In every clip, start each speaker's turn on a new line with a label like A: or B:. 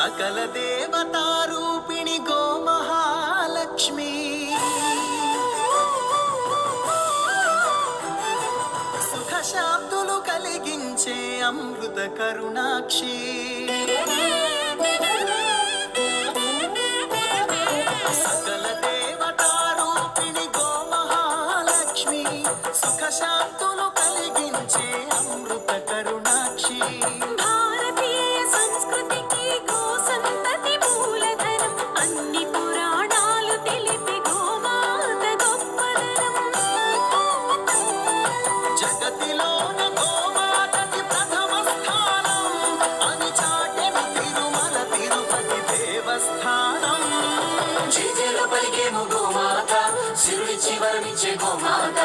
A: సకల దేవతారూపిణి గో మహాలక్ష్మి. సుఖ శాబ్దులు కలిగించే అమృత కరుణాక్షి.
B: కరుణించి వరణించే గోమాత.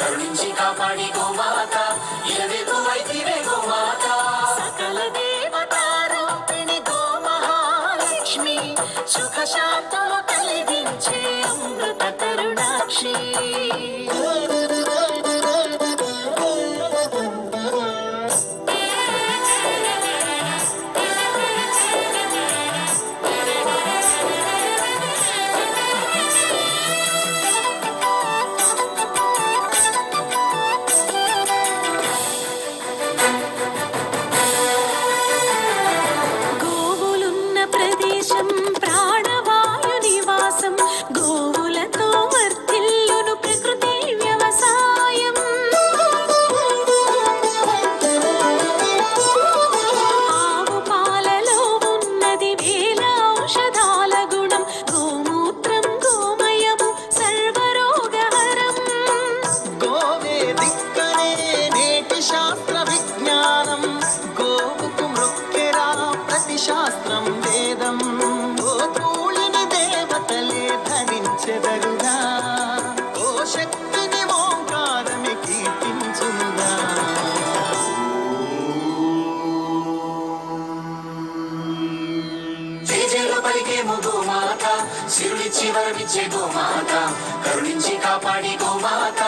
B: కరుణించి కాపాడి గోమాత. ఇరవైపు గోమాత.
A: సకల దేవతారూపిణి గో మహాలక్ష్మి కలిగించే అమృత కరుణాక్షి.
B: గోమాత. శిరుడి చివరనిచ్చే గోమాత. కరుణించి కాపాడి గోమాత.